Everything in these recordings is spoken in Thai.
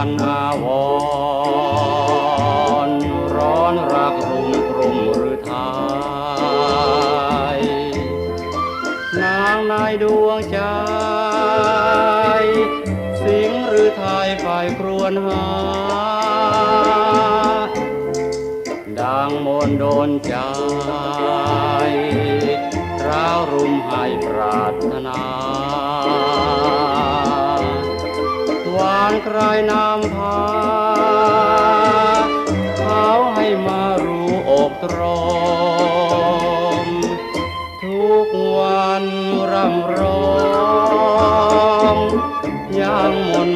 ันอาวรร้อนรักรุมรุมหรือทายนางนายดวงใจ สิงหรือทายฝ่ายครวนหา ดังมนโดนใจร้าวรุมให้ปรารถนาานใครนำพาเขาให้มารู้อกตรม ทุกวันรำร้องยังมน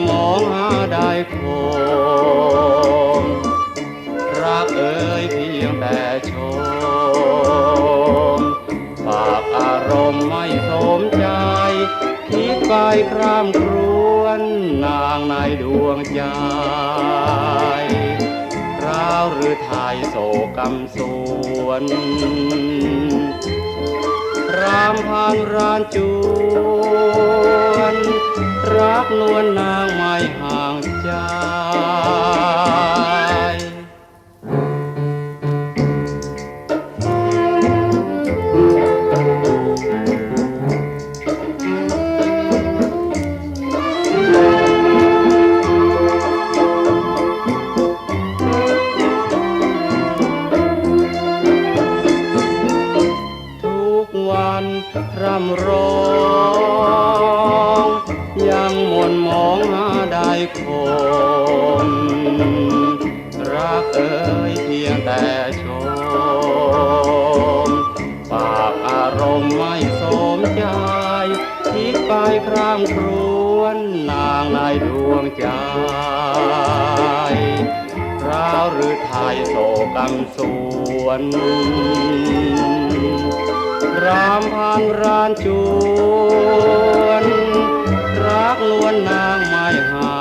ารมณ์ไม่สมใจคิดไปครามครวนนางในดวงใจร้าวหรือไทยโศกำสวนรามพันรานจวน รักนวลนางไม่หาำร้องยังม่นมองหาได้คนรักเอ่ยเพียงแต่ชมปากอารมณ์ไม่สมใจคิดไปครามครวนนางในดวงใจราวหรือไทยโศกังสวนามพันรานจวน รักนวลนางไม่หา